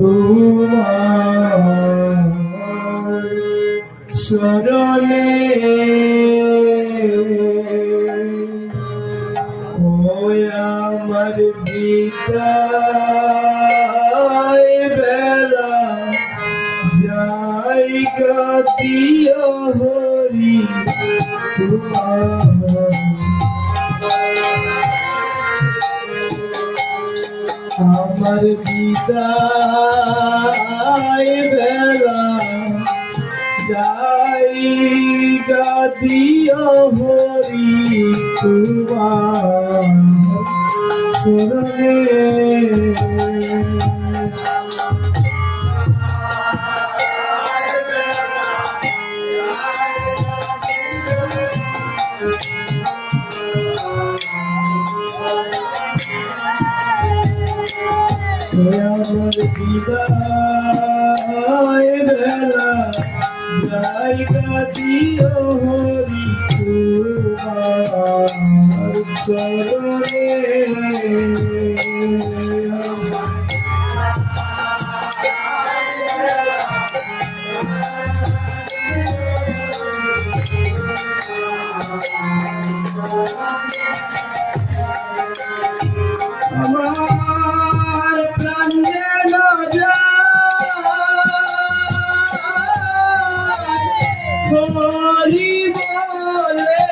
তোমার চরণে আমার বিদায় বেলা যাই গতিও হরি তোমার আমার বিদায় বেলা যাই গাদিও হরি তোমার চরণে আমার বিদায় বেলা জায়গা দিও হরি তোমার চরণে হরি বলে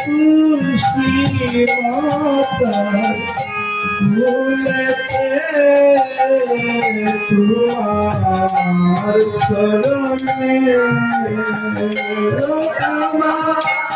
তুলসী ভুলেতে তোমার চরণে আমার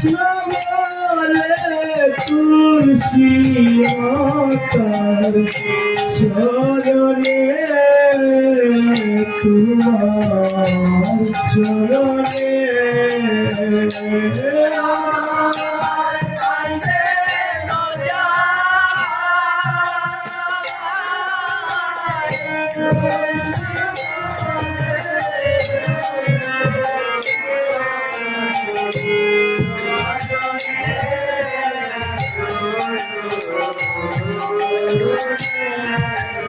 বলে তুলসী মাতার চরণে তোমার চরণে